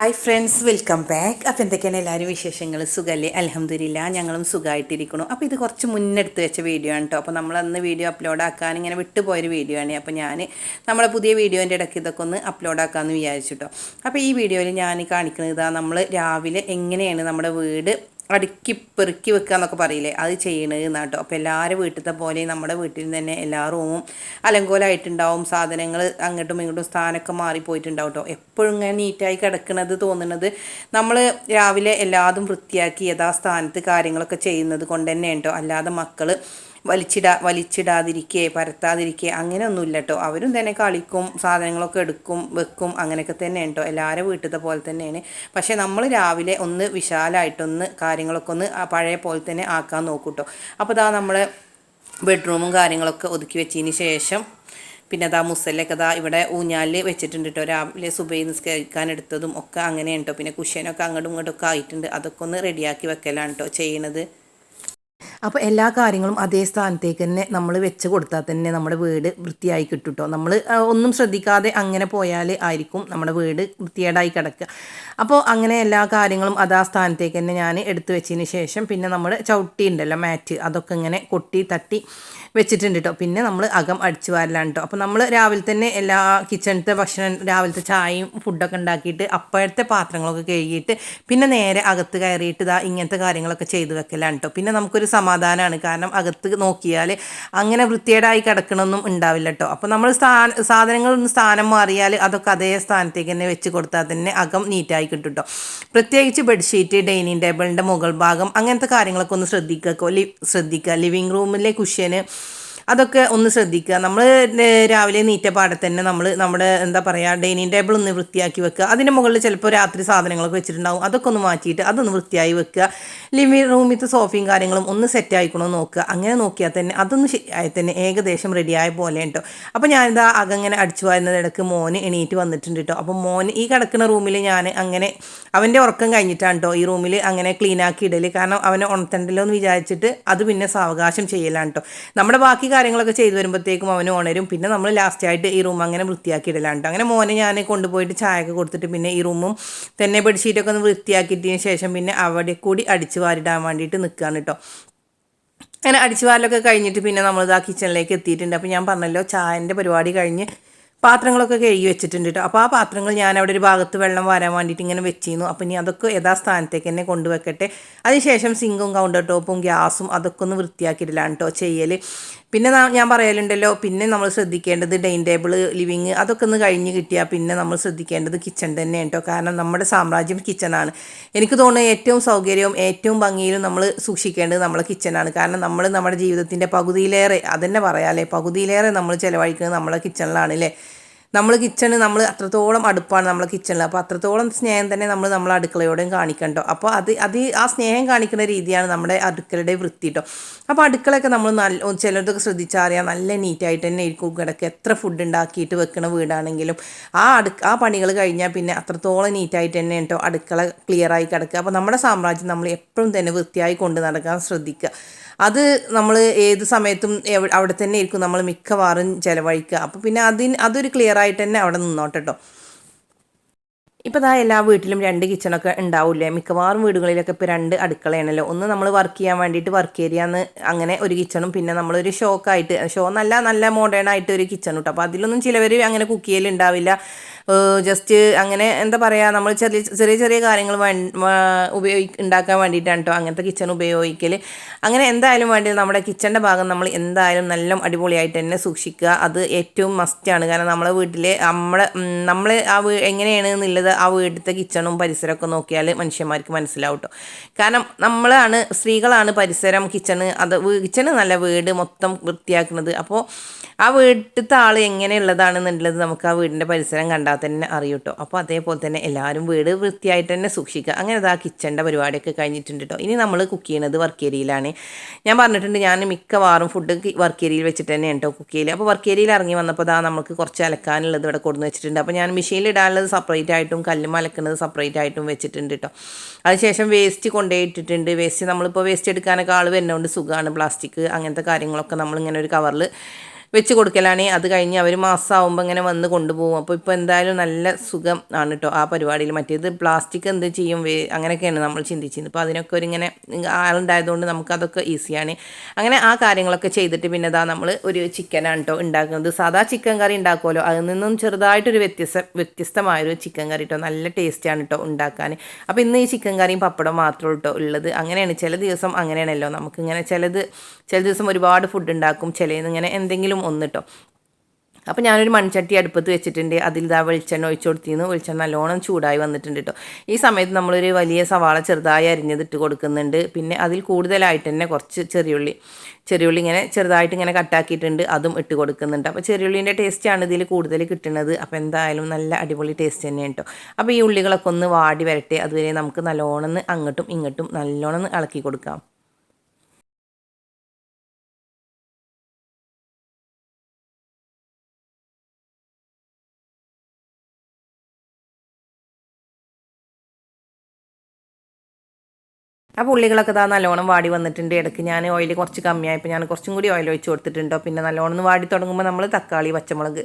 Hi friends welcome back അപ്പോൾ എന്തൊക്കെയാണ് എല്ലാവരും വിശേഷങ്ങൾ സുഖമല്ലേ അലഹമ്മദില്ല ഞങ്ങളും സുഖമായിട്ടിരിക്കണു അപ്പോൾ ഇത് കുറച്ച് മുന്നെടുത്ത് വെച്ച വീഡിയോ ആണ് കേട്ടോ അപ്പോൾ നമ്മൾ അന്ന് വീഡിയോ അപ്ലോഡ് ആക്കാൻ ഇങ്ങനെ വിട്ടുപോയൊരു വീഡിയോ ആണ്. അപ്പോൾ ഞാൻ നമ്മുടെ പുതിയ വീഡിയോന്റെ ഇടയ്ക്ക് ഇതൊക്കെ ഒന്ന് അപ്ലോഡ് ആക്കാമെന്ന് വിചാരിച്ചു കേട്ടോ അപ്പോൾ ഈ വീഡിയോയിൽ ഞാൻ കാണിക്കുന്നത് ഇതാ നമ്മൾ രാവിലെ എങ്ങനെയാണ് നമ്മുടെ വീട് അടുക്കി പെറുക്കി വെക്കുക എന്നൊക്കെ പറയില്ലേ? അത് ചെയ്യണത് എന്നാട്ടോ അപ്പോൾ എല്ലാവരും വീട്ടിലത്തെ പോലെ നമ്മുടെ വീട്ടിൽ തന്നെ എല്ലാ റൂമും അലങ്കോലമായിട്ടുണ്ടാവും സാധനങ്ങൾ അങ്ങോട്ടും ഇങ്ങോട്ടും സ്ഥാനമൊക്കെ മാറിപ്പോയിട്ടുണ്ടാവും കേട്ടോ എപ്പോഴും ഇങ്ങനെ നീറ്റായി കിടക്കുന്നത് തോന്നുന്നത് നമ്മൾ രാവിലെ എല്ലാതും വൃത്തിയാക്കി യഥാസ്ഥാനത്ത് കാര്യങ്ങളൊക്കെ ചെയ്യുന്നത് കൊണ്ട് തന്നെ കേട്ടോ അല്ലാതെ മക്കൾ വലിച്ചിടാ വലിച്ചിടാതിരിക്കേ പരത്താതിരിക്കേ അങ്ങനെയൊന്നുമില്ല കേട്ടോ അവരും തന്നെ കളിക്കും സാധനങ്ങളൊക്കെ എടുക്കും വെക്കും അങ്ങനെയൊക്കെ തന്നെ കേട്ടോ എല്ലാവരും വീട്ടിലത്തെ പോലെ തന്നെയാണ്. പക്ഷേ നമ്മൾ രാവിലെ ഒന്ന് വിശാലമായിട്ടൊന്ന് കാര്യങ്ങളൊക്കെ ഒന്ന് പഴയ പോലെ തന്നെ ആക്കാൻ നോക്കും കേട്ടോ അപ്പോൾ ഇതാ നമ്മൾ ബെഡ്റൂമും കാര്യങ്ങളൊക്കെ ഒതുക്കി വെച്ചതിന് ശേഷം പിന്നെ അതാ മുസല്ലൊക്കെ അതാ ഇവിടെ ഊഞ്ഞാലിൽ വെച്ചിട്ടുണ്ട് കേട്ടോ രാവിലെ സുബൈ നിസ്കരിക്കാൻ എടുത്തതും ഒക്കെ അങ്ങനെയാണ് കേട്ടോ പിന്നെ കുഷ്യനൊക്കെ അങ്ങോട്ടും ഇങ്ങോട്ടും ഒക്കെ ആയിട്ടുണ്ട്. അതൊക്കെ ഒന്ന് റെഡിയാക്കി വെക്കലാണ് കേട്ടോ ചെയ്യണത്. അപ്പോൾ എല്ലാ കാര്യങ്ങളും അതേ സ്ഥാനത്തേക്ക് തന്നെ നമ്മൾ വെച്ച് കൊടുത്താൽ തന്നെ നമ്മുടെ വീട് വൃത്തിയായി കിട്ടും കേട്ടോ നമ്മൾ ഒന്നും ശ്രദ്ധിക്കാതെ അങ്ങനെ പോയാൽ ആയിരിക്കും നമ്മുടെ വീട് വൃത്തിയേടായി കിടക്കുക. അപ്പോൾ അങ്ങനെ എല്ലാ കാര്യങ്ങളും അതാ സ്ഥാനത്തേക്ക് തന്നെ ഞാൻ എടുത്തു വെച്ചതിന് ശേഷം പിന്നെ നമ്മൾ ചവിട്ടി ഉണ്ടല്ലോ മാറ്റ് അതൊക്കെ ഇങ്ങനെ കൊട്ടി തട്ടി വെച്ചിട്ടുണ്ട് കേട്ടോ പിന്നെ നമ്മൾ അകം അടിച്ചു വാരലാണ് കേട്ടോ അപ്പോൾ നമ്മൾ രാവിലെ തന്നെ എല്ലാ കിച്ചണിലത്തെ ഭക്ഷണം രാവിലത്തെ ചായയും ഫുഡൊക്കെ ഉണ്ടാക്കിയിട്ട് അപ്പോഴത്തെ പാത്രങ്ങളൊക്കെ കഴുകിയിട്ട് പിന്നെ നേരെ അകത്ത് കയറിയിട്ട് ഇതാ ഇങ്ങനത്തെ കാര്യങ്ങളൊക്കെ ചെയ്തു വെക്കലാണ് കേട്ടോ പിന്നെ നമുക്കൊരു സമാധാനമാണ് കാരണം അകത്ത് നോക്കിയാൽ അങ്ങനെ വൃത്തിയേടായി കിടക്കണമൊന്നും ഉണ്ടാവില്ല കേട്ടോ അപ്പോൾ നമ്മൾ സ്ഥാന സാധനങ്ങളൊന്ന് സ്ഥാനം മാറിയാൽ അതൊക്കെ അതേ സ്ഥാനത്തേക്ക് തന്നെ വെച്ച് കൊടുത്താൽ തന്നെ അകം നീറ്റായി കിട്ടും കേട്ടോ പ്രത്യേകിച്ച് ബെഡ്ഷീറ്റ് ഡൈനിങ് ടേബിളിന്റെ മുകൾ ഭാഗം അങ്ങനത്തെ കാര്യങ്ങളൊക്കെ ഒന്ന് ശ്രദ്ധിക്കുക. ശ്രദ്ധിക്കുക. ലിവിങ് റൂമിലെ കുഷ്യന് അതൊക്കെ ഒന്ന് ശ്രദ്ധിക്കുക. നമ്മൾ രാവിലെ നീറ്റ പാടെ തന്നെ നമ്മൾ നമ്മുടെ എന്താ പറയുക ഡൈനിങ് ടേബിൾ ഒന്ന് വൃത്തിയാക്കി വെക്കുക. അതിന്റെ മുകളിൽ ചിലപ്പോൾ രാത്രി സാധനങ്ങളൊക്കെ വെച്ചിട്ടുണ്ടാവും. അതൊക്കെ ഒന്ന് മാറ്റിയിട്ട് അതൊന്ന് വൃത്തിയായി വെക്കുക. ലിവിങ് റൂമിലത്തെ സോഫയും കാര്യങ്ങളും ഒന്ന് സെറ്റ് ആയിക്കണോ നോക്കുക. അങ്ങനെ നോക്കിയാൽ തന്നെ അതൊന്ന് ശരിയായി തന്നെ ഏകദേശം റെഡിയായ പോലെ കേട്ടോ അപ്പോൾ ഞാനിതാ അകങ്ങനെ അടിച്ചു വരുന്നതിടക്ക് മോന് എണീറ്റ് വന്നിട്ടുണ്ട് കേട്ടോ അപ്പോൾ മോൻ ഈ കിടക്കുന്ന റൂമിൽ ഞാൻ അങ്ങനെ അവന്റെ ഉറക്കം കഴിഞ്ഞിട്ടാണ് കേട്ടോ ഈ റൂമിൽ അങ്ങനെ ക്ലീനാക്കി ഇടൽ കാരണം അവനെ ഉണർത്തണ്ടല്ലോ എന്ന് വിചാരിച്ചിട്ട് അത് പിന്നെ സാവകാശം ചെയ്യലാണ് കേട്ടോ നമ്മുടെ ബാക്കി കാര്യങ്ങളൊക്കെ ചെയ്തു വരുമ്പോഴത്തേക്കും അവന് ഓണരും പിന്നെ നമ്മൾ ലാസ്റ്റായിട്ട് ഈ റൂം അങ്ങനെ വൃത്തിയാക്കി ഇടലാണ്ട് അങ്ങനെ മോനെ ഞാൻ കൊണ്ടുപോയിട്ട് ചായയൊക്കെ കൊടുത്തിട്ട് പിന്നെ ഈ റൂമും തന്നെ ബെഡ്ഷീറ്റൊക്കെ ഒന്ന് വൃത്തിയാക്കിയിട്ടതിന് ശേഷം പിന്നെ അവിടെ കൂടി അടിച്ചു വാരിടാൻ വേണ്ടിയിട്ട് നിൽക്കുകയാണ് കേട്ടോ. അങ്ങനെ അടിച്ചു വാരലൊക്കെ കഴിഞ്ഞിട്ട് പിന്നെ നമ്മൾ ആ കിച്ചണിലേക്ക് എത്തിയിട്ടുണ്ട്. അപ്പോൾ ഞാൻ പറഞ്ഞല്ലോ ചായന്റെ പരിപാടി കഴിഞ്ഞ് പാത്രങ്ങളൊക്കെ കഴുകി വെച്ചിട്ടുണ്ട് കേട്ടോ. അപ്പോൾ ആ പാത്രങ്ങൾ ഞാൻ അവിടെ ഒരു ഭാഗത്ത് വെള്ളം വരാൻ വേണ്ടിയിട്ട് ഇങ്ങനെ വെച്ചിരുന്നു. അപ്പോൾ ഇനി അതൊക്കെ യഥാസ്ഥാനത്തേക്ക് തന്നെ കൊണ്ടുവെക്കട്ടെ. അതിനുശേഷം സിങ്കും കൗണ്ടർ ടോപ്പും ഗ്യാസും അതൊക്കെ ഒന്ന് വൃത്തിയാക്കിയിട്ടില്ലാണ് കേട്ടോ ചെയ്യൽ പിന്നെ ഞാൻ പറയലുണ്ടല്ലോ പിന്നെ നമ്മൾ ശ്രദ്ധിക്കേണ്ടത് ഡൈനിങ് ടേബിൾ ലിവിങ് അതൊക്കെ ഒന്ന് കഴിഞ്ഞ് കിട്ടിയാൽ പിന്നെ നമ്മൾ ശ്രദ്ധിക്കേണ്ടത് കിച്ചൺ തന്നെ കേട്ടോ കാരണം നമ്മുടെ സാമ്രാജ്യം കിച്ചണാണ് എനിക്ക് തോന്നുന്നു ഏറ്റവും സൗകര്യവും ഏറ്റവും ഭംഗിയിലും നമ്മൾ സൂക്ഷിക്കേണ്ടത് നമ്മളെ കിച്ചണാണ് കാരണം നമ്മൾ നമ്മുടെ ജീവിതത്തിന്റെ പകുതിയിലേറെ അതന്നെ പറയാമല്ലേ പകുതിയിലേറെ നമ്മൾ ചിലവഴിക്കുന്നത് നമ്മളെ കിച്ചണിലാണ് അല്ലേ നമ്മൾ കിച്ചണ് നമ്മൾ അത്രത്തോളം അടുപ്പാണ് നമ്മളെ കിച്ചണിൽ അപ്പോൾ അത്രത്തോളം സ്നേഹം തന്നെ നമ്മൾ നമ്മളെ അടുക്കളയോടെയും കാണിക്കണ്ടോ അപ്പോൾ അത് അത് ആ സ്നേഹം കാണിക്കുന്ന രീതിയാണ് നമ്മുടെ അടുക്കളയുടെ വൃത്തി കേട്ടോ അപ്പോൾ അടുക്കളയൊക്കെ നമ്മൾ നല്ല ചിലതൊക്കെ ശ്രദ്ധിച്ചറിയാം നല്ല നീറ്റായിട്ട് തന്നെ ഇരിക്കും കിടക്കുക എത്ര ഫുഡ് ഉണ്ടാക്കിയിട്ട് വെക്കുന്ന വീടാണെങ്കിലും ആ അടു ആ പണികൾ കഴിഞ്ഞാൽ പിന്നെ അത്രത്തോളം നീറ്റായിട്ട് തന്നെ കേട്ടോ അടുക്കള ക്ലിയറായി കിടക്കുക അപ്പോൾ നമ്മുടെ സാമ്രാജ്യം നമ്മൾ എപ്പോഴും തന്നെ വൃത്തിയായി കൊണ്ട് നടക്കാൻ ശ്രദ്ധിക്കുക അത് നമ്മൾ ഏത് സമയത്തും അവിടെ തന്നെ ഇരിക്കും. നമ്മൾ മിക്കവാറും ചിലവഴിക്കുക. അപ്പോൾ പിന്നെ അതിന് അതൊരു ക്ലിയർ ആയിട്ട് തന്നെ അവിടെ നിന്നോട്ടെ കേട്ടോ ഇപ്പോൾ ഇതാ എല്ലാ വീട്ടിലും രണ്ട് കിച്ചണൊക്കെ ഉണ്ടാവില്ലേ? മിക്കവാറും വീടുകളിലൊക്കെ ഇപ്പോൾ രണ്ട് അടുക്കളയാണല്ലോ. ഒന്ന് നമ്മൾ വർക്ക് ചെയ്യാൻ വേണ്ടിയിട്ട് വർക്ക് ഏരിയ എന്ന് അങ്ങനെ ഒരു കിച്ചണും പിന്നെ നമ്മളൊരു ഷോക്കായിട്ട് ഷോ നല്ല നല്ല മോഡേൺ ആയിട്ട് ഒരു കിച്ചൺ കിട്ടും അപ്പോൾ അതിലൊന്നും ചിലവർ അങ്ങനെ കുക്ക് ചെയ്യലുണ്ടാവില്ല ജസ്റ്റ് അങ്ങനെ എന്താ പറയുക നമ്മൾ ചെറിയ ചെറിയ ചെറിയ കാര്യങ്ങൾ ഉപയോഗി ഉണ്ടാക്കാൻ വേണ്ടിയിട്ടാണ് കേട്ടോ അങ്ങനത്തെ കിച്ചൺ ഉപയോഗിക്കൽ അങ്ങനെ എന്തായാലും വേണ്ടി നമ്മുടെ കിച്ചന്റെ ഭാഗം നമ്മൾ എന്തായാലും നല്ല അടിപൊളിയായിട്ട് തന്നെ സൂക്ഷിക്കുക. അത് ഏറ്റവും മസ്റ്റാണ് കാരണം നമ്മളെ വീട്ടിലെ നമ്മളെ നമ്മൾ ആ വീ എങ്ങനെയാണ് എന്നുള്ളത് ആ വീട്ടിലത്തെ കിച്ചണും പരിസരമൊക്കെ നോക്കിയാൽ മനുഷ്യന്മാർക്ക് മനസ്സിലാവും കേട്ടോ കാരണം നമ്മളാണ് സ്ത്രീകളാണ് പരിസരം കിച്ചണ് അത് കിച്ചണ് നല്ല വീട് മൊത്തം വൃത്തിയാക്കുന്നത്. അപ്പോൾ ആ വീട്ടിലത്തെ ആൾ എങ്ങനെയുള്ളതാണെന്നുള്ളത് നമുക്ക് ആ വീടിന്റെ പരിസരം കണ്ടാൽ തന്നെ അറിയൂട്ടോ. അപ്പോൾ അതേപോലെ തന്നെ എല്ലാവരും വീട് വൃത്തിയായിട്ട് തന്നെ സൂക്ഷിക്കുക. അങ്ങനെ അത് ആ കിച്ചന്റെ പരിപാടിയൊക്കെ കഴിഞ്ഞിട്ടുണ്ട് കേട്ടോ ഇനി നമ്മൾ കുക്ക് ചെയ്യുന്നത് വർക്ക് ഏരിയയിലാണ് ഞാൻ പറഞ്ഞിട്ടുണ്ട് ഞാൻ മിക്കവാറും ഫുഡ് വർക്ക് ഏരിയയിൽ വെച്ചിട്ട് തന്നെ കേട്ടോ കുക്ക് ചെയ്യൽ അപ്പോൾ വർക്ക് ഏരിയയിൽ ഇറങ്ങി വന്നപ്പോൾ അതാ നമുക്ക് കുറച്ച് അലക്കാനുള്ളത് ഇവിടെ കൊടുന്ന് വെച്ചിട്ടുണ്ട്. അപ്പോൾ ഞാൻ മെഷീനിൽ ഇടാനുള്ളത് സെപ്പറേറ്റ് ആയിട്ടും കല്ലും അലക്കുന്നത് സെപ്പറേറ്റ് ആയിട്ടും വെച്ചിട്ടുണ്ട് കേട്ടോ അതിനുശേഷം വേസ്റ്റ് കൊണ്ടുപോയിട്ടിട്ടുണ്ട് വേസ്റ്റ് നമ്മളിപ്പോൾ വേസ്റ്റ് എടുക്കാനൊക്കെ ആൾ വരുന്നതുകൊണ്ട് സുഖമാണ് പ്ലാസ്റ്റിക് അങ്ങനത്തെ കാര്യങ്ങളൊക്കെ നമ്മളിങ്ങനെ ഒരു കവറിൽ വെച്ച് കൊടുക്കലാണ്. അത് കഴിഞ്ഞ് അവർ മാസമാകുമ്പോൾ ഇങ്ങനെ വന്ന് കൊണ്ടുപോകും അപ്പോൾ ഇപ്പോൾ എന്തായാലും നല്ല സുഖം ആണ് കേട്ടോ ആ പരിപാടിയിൽ. മറ്റേത് പ്ലാസ്റ്റിക് എന്ത് ചെയ്യും അങ്ങനെയൊക്കെയാണ് നമ്മൾ ചിന്തിച്ചിരുന്നത്. അപ്പോൾ അതിനൊക്കെ ഒരു ഇങ്ങനെ ആളുണ്ടായതുകൊണ്ട് നമുക്കതൊക്കെ ഈസിയാണ് അങ്ങനെ ആ കാര്യങ്ങളൊക്കെ ചെയ്തിട്ട് പിന്നെ ഇതാ നമ്മൾ ഒരു ചിക്കനാണ് കേട്ടോ ഉണ്ടാക്കുന്നത്. സാധാ ചിക്കൻ കറി ഉണ്ടാക്കുമല്ലോ അതിൽ നിന്നും ചെറുതായിട്ടൊരു വ്യത്യസ്ത വ്യത്യസ്തമായൊരു ചിക്കൻ കറി കേട്ടോ നല്ല ടേസ്റ്റാണ് കേട്ടോ ഉണ്ടാക്കാൻ. അപ്പോൾ ഇന്ന് ഈ ചിക്കൻ കറിയും പപ്പടം മാത്രമേ കേട്ടോ ഉള്ളത്. അങ്ങനെയാണ്. ചില ദിവസം അങ്ങനെയാണല്ലോ. നമുക്കിങ്ങനെ ചിലത് ചില ദിവസം ഒരുപാട് ഫുഡ് ഉണ്ടാക്കും. ചിലയിന്ന് ഇങ്ങനെ എന്തെങ്കിലും ഒന്ന് കേട്ടോ അപ്പോൾ ഞാനൊരു മൺചട്ടി അടുപ്പത്ത് വെച്ചിട്ടുണ്ട്. അതിൽ ഇതാ വെളിച്ചെണ്ണ ഒഴിച്ചു കൊടുത്തിന്ന് വെളിച്ചെണ്ണ നല്ലോണം ചൂടായി വന്നിട്ടുണ്ട് കേട്ടോ ഈ സമയത്ത് നമ്മളൊരു വലിയ സവാള ചെറുതായി അരിഞ്ഞത് ഇട്ട് കൊടുക്കുന്നുണ്ട്. പിന്നെ അതിൽ കൂടുതലായിട്ട് തന്നെ കുറച്ച് ചെറിയുള്ളി ചെറിയുള്ളി ഇങ്ങനെ ചെറുതായിട്ട് ഇങ്ങനെ കട്ടാക്കിയിട്ടുണ്ട് അതും ഇട്ട് കൊടുക്കുന്നുണ്ട്. അപ്പോൾ ചെറിയുള്ളീന്റെ ടേസ്റ്റാണ് ഇതിൽ കൂടുതൽ കിട്ടുന്നത്. അപ്പോൾ എന്തായാലും നല്ല അടിപൊളി ടേസ്റ്റ് തന്നെയാണ് കേട്ടോ അപ്പോൾ ഈ ഉള്ളികളൊക്കെ ഒന്ന് വാടി വരട്ടെ. അതുവരെ നമുക്ക് നല്ലോണം അങ്ങോട്ടും ഇങ്ങോട്ടും നല്ലോണം ഇളക്കി കൊടുക്കാം. ആ പുള്ളികളൊക്കെ താ നല്ലോണം വാടി വന്നിട്ടുണ്ട്. ഇടയ്ക്ക് ഞാൻ ഓയിൽ കുറച്ച് കമ്മിയായപ്പോൾ ഞാൻ കുറച്ചും കൂടി ഓയിൽ ഒഴിച്ച് കൊടുത്തിട്ടുണ്ടോ? പിന്നെ നല്ലോണം വാടി തുടങ്ങുമ്പോൾ നമ്മൾ തക്കാളി പച്ചമുളക്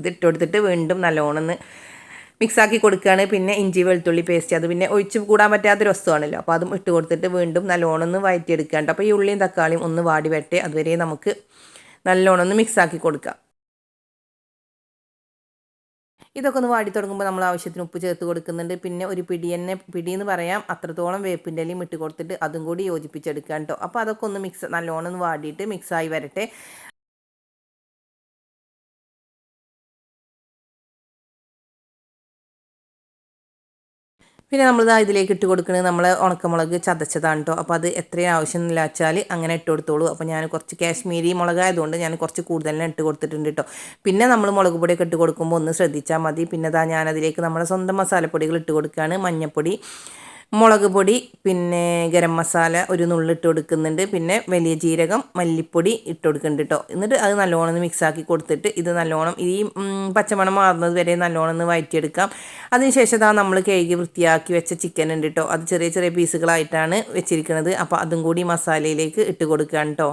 ഇതിട്ട് കൊടുത്തിട്ട് വീണ്ടും നല്ലോണം മിക്സാക്കി കൊടുക്കുകയാണ്. പിന്നെ ഇഞ്ചി വെളുത്തുള്ളി പേസ്റ്റ് അത് പിന്നെ ഒഴിച്ച് കൂടാൻ പറ്റാത്തൊരു വസ്തുവാണല്ലോ. അപ്പോൾ അതും ഇട്ട് കൊടുത്തിട്ട് വീണ്ടും നല്ലോണം ഒന്ന് വഴറ്റിയെടുക്കാണ്ട് അപ്പോൾ ഈ ഉള്ളിയും തക്കാളിയും ഒന്ന് വാടി വരട്ടെ. അതുവരെ നമുക്ക് നല്ലോണം ഒന്ന് മിക്സാക്കി കൊടുക്കാം. ഇതൊക്കെ ഒന്ന് വാടി തുടങ്ങുമ്പോൾ നമ്മൾ ആവശ്യത്തിന് ഉപ്പ് ചേർത്ത് കൊടുക്കുന്നുണ്ട്. പിന്നെ ഒരു പിടി തന്നെ പിടി എന്ന് പറയാം. അത്രത്തോളം വേപ്പിന്റെ ഇലയും ഇട്ട് കൊടുത്തിട്ട് അതും കൂടി യോജിപ്പിച്ചെടുക്കാം കേട്ടോ അപ്പോൾ അതൊക്കെ ഒന്ന് മിക്സ് നല്ലോണം വാടിയിട്ട് മിക്സായി വരട്ടെ. പിന്നെ നമ്മൾ ഇതിലേക്ക് ഇട്ട് കൊടുക്കുന്നത് നമ്മൾ ഉണക്കമുളക് ചതച്ചതാണ് കേട്ടോ അപ്പോൾ അത് എത്രയും ആവശ്യമില്ല വെച്ചാൽ അങ്ങനെ ഇട്ട് കൊടുത്തോളൂ. അപ്പോൾ ഞാൻ കുറച്ച് കാശ്മീരി മുളകായതുകൊണ്ട് ഞാൻ കുറച്ച് കൂടുതൽ ഇട്ട് കൊടുത്തിട്ടുണ്ട് കേട്ടോ പിന്നെ നമ്മൾ മുളക് പൊടിയൊക്കെ ഇട്ട് കൊടുക്കുമ്പോൾ ഒന്ന് ശ്രദ്ധിച്ചാൽ മതി. പിന്നെ അതാ ഞാനതിലേക്ക് നമ്മുടെ സ്വന്തം മസാലപ്പൊടികൾ ഇട്ട് കൊടുക്കുകയാണ് മഞ്ഞൾപ്പൊടി മുളക് പൊടി പിന്നെ ഗരം മസാല ഒരു നുള്ളിട്ട് കൊടുക്കുന്നുണ്ട്. പിന്നെ വലിയ ജീരകം മല്ലിപ്പൊടി ഇട്ട് കൊടുക്കുന്നുണ്ട് കേട്ടോ എന്നിട്ട് അത് നല്ലോണം മിക്സാക്കി കൊടുത്തിട്ട് ഇത് നല്ലോണം ഈ പച്ചമണം മാറുന്നത് വരെ നല്ലോണം ഒന്ന് വയറ്റിയെടുക്കാം. അതിനുശേഷം ഇതാ നമ്മൾ കഴുകി വൃത്തിയാക്കി വെച്ച ചിക്കൻ ഉണ്ട് കേട്ടോ അത് ചെറിയ ചെറിയ പീസുകളായിട്ടാണ് വെച്ചിരിക്കുന്നത് അപ്പോൾ അതും കൂടി മസാലയിലേക്ക് ഇട്ട് കൊടുക്കുകയാണ് കേട്ടോ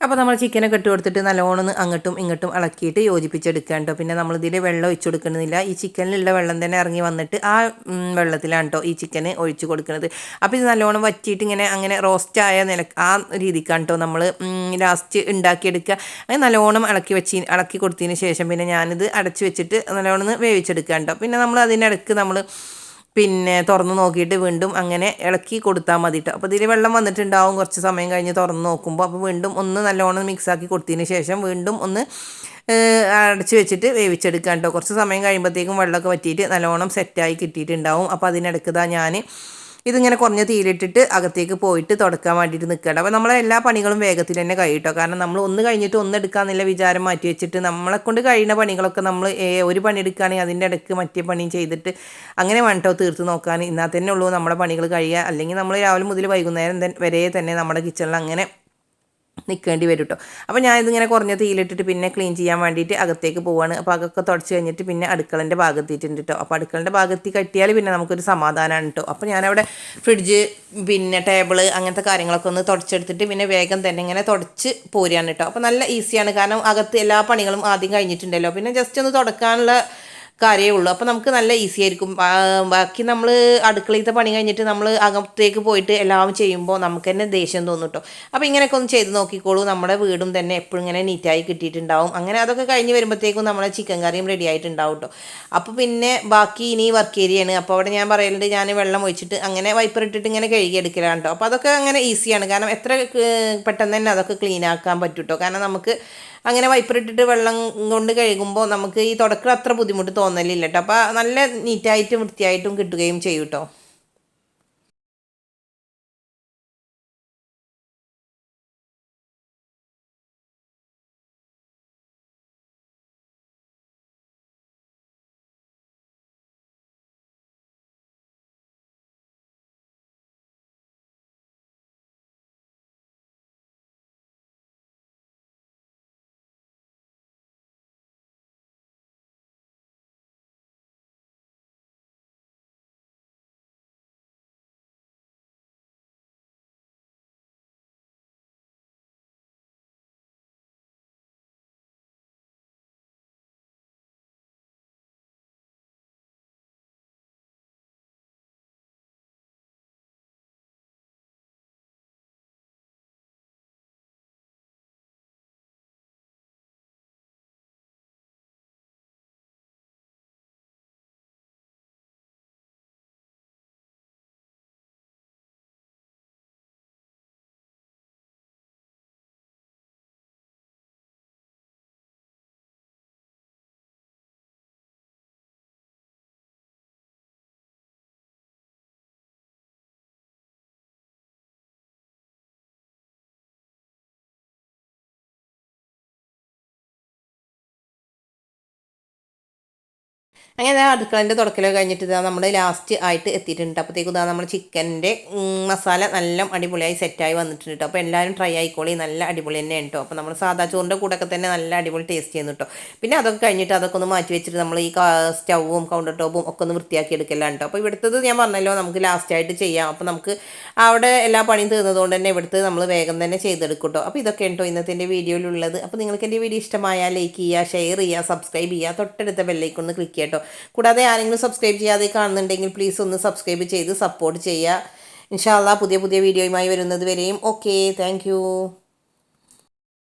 അപ്പോൾ നമ്മൾ ചിക്കനൊക്കെ ഇട്ട് കൊടുത്തിട്ട് നല്ലോണം അങ്ങോട്ടും ഇങ്ങോട്ടും ഇളക്കിയിട്ട് യോജിപ്പിച്ചെടുക്കുക കേട്ടോ പിന്നെ നമ്മൾ ഇതിൽ വെള്ളം ഒഴിച്ചു കൊടുക്കുന്നില്ല ഈ ചിക്കനിലുള്ള വെള്ളം തന്നെ ഇറങ്ങി വന്നിട്ട് ആ വെള്ളത്തിലാണ് കേട്ടോ ഈ ചിക്കന് ഒഴിച്ചു കൊടുക്കുന്നത് അപ്പോൾ ഇത് നല്ലോണം വറ്റിയിട്ട് ഇങ്ങനെ അങ്ങനെ റോസ്റ്റ് ആയ നില ആ രീതിക്കാണ് കേട്ടോ നമ്മൾ ലാസ്റ്റ് ഉണ്ടാക്കിയെടുക്കുക അങ്ങനെ നല്ലോണം ഇളക്കി വെച്ച് ഇളക്കി കൊടുത്തതിന് ശേഷം പിന്നെ ഞാനിത് അടച്ചു വെച്ചിട്ട് നല്ലോണം വേവിച്ചെടുക്കുക കേട്ടോ പിന്നെ നമ്മൾ അതിനിടക്ക് നമ്മൾ പിന്നെ തുറന്ന് നോക്കിയിട്ട് വീണ്ടും അങ്ങനെ ഇളക്കി കൊടുത്താൽ മതി കേട്ടോ അപ്പോൾ ഇതിൽ വെള്ളം വന്നിട്ടുണ്ടാവും. കുറച്ച് സമയം കഴിഞ്ഞ് തുറന്ന് നോക്കുമ്പോൾ അപ്പോൾ വീണ്ടും ഒന്ന് നല്ലോണം മിക്സാക്കി കൊടുത്തതിന് ശേഷം വീണ്ടും ഒന്ന് അടച്ച് വെച്ചിട്ട് വേവിച്ചെടുക്കാം കേട്ടോ കുറച്ച് സമയം കഴിയുമ്പോഴത്തേക്കും വെള്ളമൊക്കെ വറ്റിയിട്ട് നല്ലോണം സെറ്റായി കിട്ടിയിട്ടുണ്ടാവും. അപ്പോൾ അതിനിടയ്ക്ക് ഞാൻ ഇതിങ്ങനെ കുറഞ്ഞ തീയിലിട്ടിട്ട് അകത്തേക്ക് പോയിട്ട് തുടക്കാൻ വേണ്ടിയിട്ട് നിൽക്കണം അപ്പോൾ നമ്മളെ എല്ലാ പണികളും വേഗത്തിൽ തന്നെ കഴിയട്ടോ. കാരണം നമ്മൾ ഒന്ന് കഴിഞ്ഞിട്ട് ഒന്ന് എടുക്കാമെന്നുള്ള വിചാരം മാറ്റി വെച്ചിട്ട് നമ്മളെ കൊണ്ട് കഴിയുന്ന പണികളൊക്കെ നമ്മൾ ഒരു പണി എടുക്കുകയാണെങ്കിൽ അതിന്റെ ഇടയ്ക്ക് മറ്റേ പണിയും ചെയ്തിട്ട് അങ്ങനെ വേണ്ടോ തീർത്ത് നോക്കാൻ. എന്നാൽ തന്നെ ഉള്ളൂ നമ്മുടെ പണികൾ കഴിയുക. അല്ലെങ്കിൽ നമ്മൾ രാവിലെ മുതൽ വൈകുന്നേരം വരെ തന്നെ നമ്മുടെ കിച്ചണിൽ അങ്ങനെ നിൽക്കേണ്ടി വരും കേട്ടോ അപ്പോൾ ഞാൻ ഇതിങ്ങനെ കുറഞ്ഞ തീയിലിട്ടിട്ട് പിന്നെ ക്ലീൻ ചെയ്യാൻ വേണ്ടിയിട്ട് അകത്തേക്ക് പോവാണ്. അപ്പോൾ അതൊക്കെ തുടച്ച് കഴിഞ്ഞിട്ട് പിന്നെ അടുക്കളന്റെ ഭാഗത്തിയിട്ടുണ്ട് കേട്ടോ അപ്പോൾ അടുക്കളന്റെ ഭാഗത്തി കട്ടിയാൽ പിന്നെ നമുക്കൊരു സമാധാനമാണ് കേട്ടോ അപ്പോൾ ഞാനവിടെ ഫ്രിഡ്ജ് പിന്നെ ടേബിൾ അങ്ങനത്തെ കാര്യങ്ങളൊക്കെ ഒന്ന് തുടച്ചെടുത്തിട്ട് പിന്നെ വേഗം തന്നെ ഇങ്ങനെ തുടച്ച് പോരുകയാണ് കേട്ടോ അപ്പോൾ നല്ല ഈസിയാണ് കാരണം അകത്ത് എല്ലാ പണികളും ആദ്യം കഴിഞ്ഞിട്ടുണ്ടല്ലോ. പിന്നെ ജസ്റ്റ് ഒന്ന് തുടക്കാനുള്ള കാര്യമേ ഉള്ളൂ. അപ്പോൾ നമുക്ക് നല്ല ഈസി ആയിരിക്കും. ബാക്കി നമ്മൾ അടുക്കളയിലത്തെ പണി കഴിഞ്ഞിട്ട് നമ്മൾ അകത്തേക്ക് പോയിട്ട് എല്ലാം ചെയ്യുമ്പോൾ നമുക്ക് തന്നെ ദേഷ്യം തോന്നും കേട്ടോ അപ്പോൾ ഇങ്ങനെയൊക്കെ ഒന്ന് ചെയ്ത് നോക്കിക്കോളൂ. നമ്മുടെ വീടും തന്നെ എപ്പോഴും ഇങ്ങനെ നീറ്റായി കിട്ടിയിട്ടുണ്ടാവും. അങ്ങനെ അതൊക്കെ കഴിഞ്ഞ് വരുമ്പോഴത്തേക്കും നമ്മുടെ ചിക്കൻ കറിയും റെഡി ആയിട്ടുണ്ടാവും കേട്ടോ അപ്പോൾ പിന്നെ ബാക്കി ഇനി വർക്ക് ഏരിയയാണ് അപ്പോൾ അവിടെ ഞാൻ പറയലുണ്ട് ഞാൻ വെള്ളം ഒഴിച്ചിട്ട് അങ്ങനെ വൈപ്പർ ഇട്ടിട്ട് ഇങ്ങനെ കഴുകിയെടുക്കലാണ് കേട്ടോ അപ്പോൾ അതൊക്കെ അങ്ങനെ ഈസിയാണ് കാരണം എത്ര പെട്ടെന്ന് തന്നെ അതൊക്കെ ക്ലീൻ ആക്കാൻ പറ്റും കേട്ടോ കാരണം നമുക്ക് അങ്ങനെ വൈപ്പറിട്ടിട്ട് വെള്ളം കൊണ്ട് കഴുകുമ്പോൾ നമുക്ക് ഈ തുടക്കം അത്ര ബുദ്ധിമുട്ട് തോന്നലില്ല കേട്ടോ അപ്പോൾ നല്ല നീറ്റായിട്ടും വൃത്തിയായിട്ടും കിട്ടുകയും ചെയ്യും കേട്ടോ അങ്ങനെ അടുക്കളന്റെ തുടക്കലൊക്കെ കഴിഞ്ഞിട്ട് ഇതാ നമ്മൾ ലാസ്റ്റ് ആയിട്ട് എത്തിയിട്ടുണ്ട്. അപ്പോഴത്തേക്കും ഇതാ നമ്മൾ ചിക്കന്റെ മസാല നല്ല അടിപൊളിയായി സെറ്റായി വന്നിട്ടുണ്ട് കേട്ടോ അപ്പോൾ എല്ലാവരും ട്രൈ ആയിക്കോളി. നല്ല അടിപൊളി തന്നെ കേട്ടോ അപ്പോൾ നമ്മൾ സാധാ ചോറിന്റെ കൂടെയൊക്കെ തന്നെ നല്ല അടിപൊളി ടേസ്റ്റ് ചെയ്യുന്നു കേട്ടോ പിന്നെ അതൊക്കെ കഴിഞ്ഞിട്ട് അതൊക്കെ ഒന്ന് മാറ്റി വെച്ചിട്ട് നമ്മൾ ഈ സ്റ്റൗവും കൗണ്ടർ ടോപ്പും ഒക്കെ ഒന്ന് വൃത്തിയാക്കി എടുക്കലാണ് കേട്ടോ അപ്പോൾ ഇവിടുത്തത് ഞാൻ പറഞ്ഞല്ലോ നമുക്ക് ലാസ്റ്റ് ആയിട്ട് ചെയ്യാം. അപ്പോൾ നമുക്ക് അവിടെ എല്ലാ പണിയും തീർന്നതുകൊണ്ട് തന്നെ ഇവിടുത്തെ നമ്മൾ വേഗം തന്നെ ചെയ്തെടുക്കും കേട്ടോ അപ്പോൾ ഇതൊക്കെ കേട്ടോ ഇന്നത്തെ എന്റെ വീഡിയോയിലുള്ളത് അപ്പോൾ നിങ്ങൾക്ക് എന്റെ വീഡിയോ ഇഷ്ടമായാൽ ലൈക്ക് ചെയ്യുക ഷെയർ ചെയ്യുക സബ്സ്ക്രൈബ് ചെയ്യുക. തൊട്ടടുത്ത ബെല്ലേക്കൊന്ന് ക്ലിക്ക് ചെയ്യട്ടോ കൂടാതെ ആരെങ്കിലും സബ്സ്ക്രൈബ് ചെയ്യാതെ കാണുന്നുണ്ടെങ്കിൽ പ്ലീസ് ഒന്ന് സബ്സ്ക്രൈബ് ചെയ്ത് സപ്പോർട്ട് ചെയ്യുക. ഇൻഷാല്ല പുതിയ പുതിയ വീഡിയോയുമായി വരുന്നത് വരെയും. Okay thank